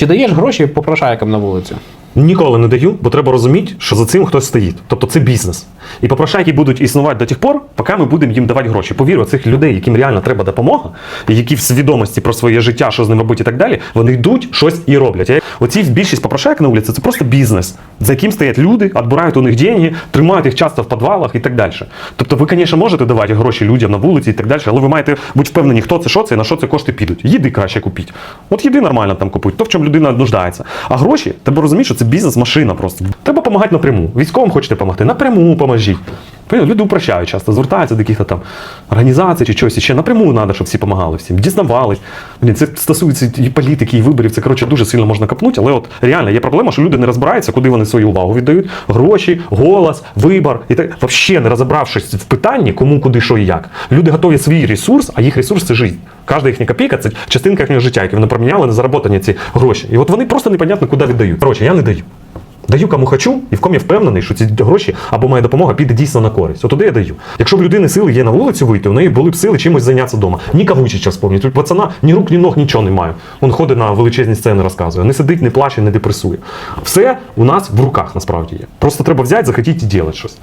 Чи даєш гроші попрошайкам на вулицю? Ніколи не даю, бо треба розуміти, що за цим хтось стоїть. Тобто це бізнес. І попрошайки будуть існувати до тих пор, поки ми будемо їм давати гроші. Повірю, цих людей, яким реально треба допомога, які в свідомості про своє життя, що з ним робити і так далі, вони йдуть щось і роблять. Оці більшість попрошайок на вулиці це просто бізнес, за яким стоять люди, відбирають у них деньги, тримають їх часто в підвалах і так далі. Тобто ви, звісно, можете давати гроші людям на вулиці і так далі, але ви маєте бути впевнені, хто це, що це і на що це кошти підуть. Їди краще купіть. От їди нормально там купують, то в чому людина нуждається. А гроші, треба розуміти, що це бізнес-машина просто. Треба допомагати напряму. Військовим хочете допомогти, напряму поможіть. Люди упрощають часто, звертаються до якихось там організацій чи чогось ще напряму треба, щоб всі допомагали всім, дізнавались. Це стосується і політики, і виборів. Це коротше дуже сильно можна копнути, але от реально є проблема, що люди не розбираються, куди вони свою увагу віддають. Гроші, голос, вибор і так. Взагалі не розібравшись в питанні, кому, куди, що і як. Люди готові свій ресурс, а їх ресурс це життя. Кожна їхня копійка це частинка їхнього життя, яке вони проміняли на зароботані ці гроші. І от вони просто непонятно, куди віддають. Коротше, я не даю. Даю кому хочу, і в ком я впевнений, що ці гроші або моя допомога піде дійсно на користь. От туди я даю. Якщо б людини сили є на вулицю вийти, у неї були б сили чимось зайнятися вдома. Ні кавучича вспомніть. Тут пацана ні рук, ні ног, нічого немає. Він ходить на величезні сцени, розказує. Не сидить, не плаче, не депресує. Все у нас в руках насправді є. Просто треба взяти, захотіти і ділити щось.